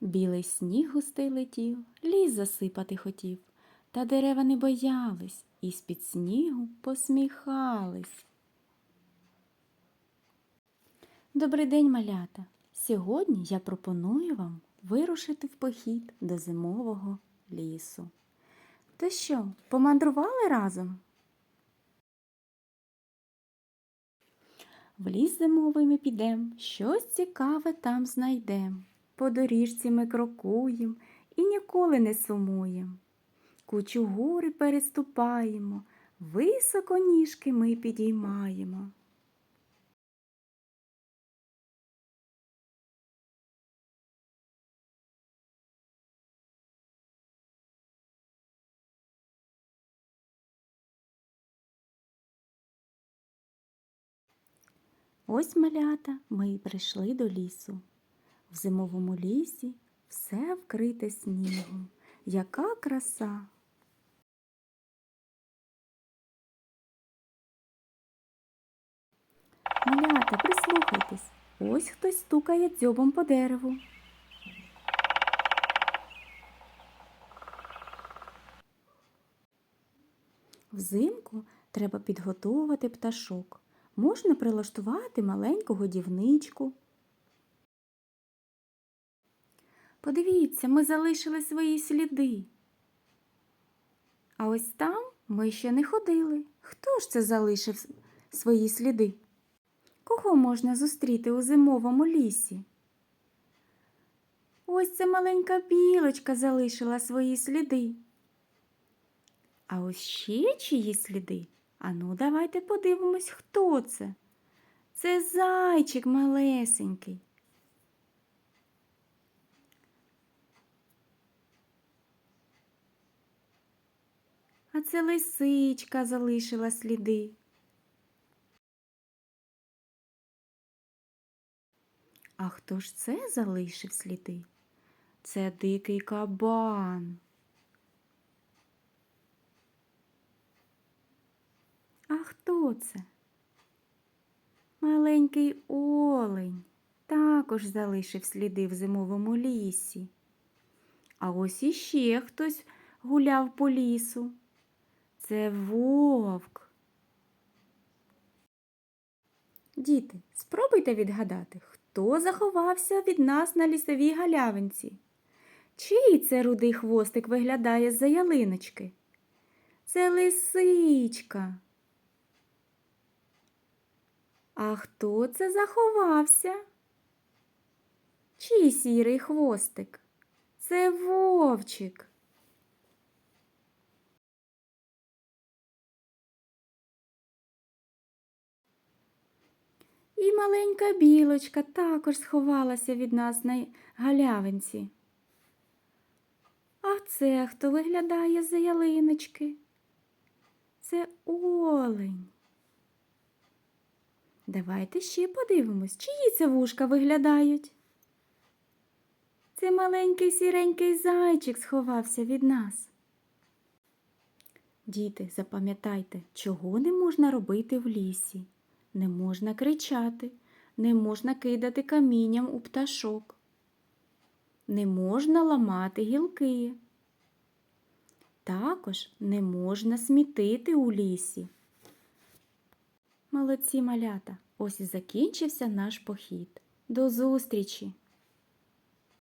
Білий сніг густий летів, ліс засипати хотів, та дерева не боялись і з-під снігу посміхались. Добрий день, малята! Сьогодні я пропоную вам вирушити в похід до зимового лісу. То що, помандрували разом? В ліс зимовий ми підем, щось цікаве там знайдем. По доріжці ми крокуєм і ніколи не сумуєм. Кучу гори переступаємо, високо ніжки ми підіймаємо. Ось малята ми й прийшли до лісу. В зимовому лісі все вкрите снігом. Яка краса! Малята, прислухайтесь. Ось хтось стукає дзьобом по дереву. Взимку треба підготовувати пташок. Можна прилаштувати маленьку годівничку. Подивіться, ми залишили свої сліди. А ось там ми ще не ходили. Хто ж це залишив свої сліди? Кого можна зустріти у зимовому лісі? Ось це маленька білочка залишила свої сліди. А ось ще чиї сліди? Ану, давайте подивимось, хто це. Це зайчик малесенький. Це лисичка залишила сліди. А хто ж це залишив сліди? Це дикий кабан. А хто це? Маленький олень також залишив сліди в зимовому лісі. А ось іще хтось гуляв по лісу. Це вовк. Діти, спробуйте відгадати, хто заховався від нас на лісовій галявинці. Чий це рудий хвостик виглядає з-за ялиночки? Це лисичка. А хто це заховався? Чий сірий хвостик? Це вовчик. І маленька білочка також сховалася від нас на галявинці. А це хто виглядає з-за ялиночки? Це олень. Давайте ще подивимось, чиї це вушка виглядають. Це маленький сіренький зайчик сховався від нас. Діти, запам'ятайте, чого не можна робити в лісі. Не можна кричати, не можна кидати камінням у пташок, не можна ламати гілки. Також не можна смітити у лісі. Молодці малята, ось і закінчився наш похід. До зустрічі!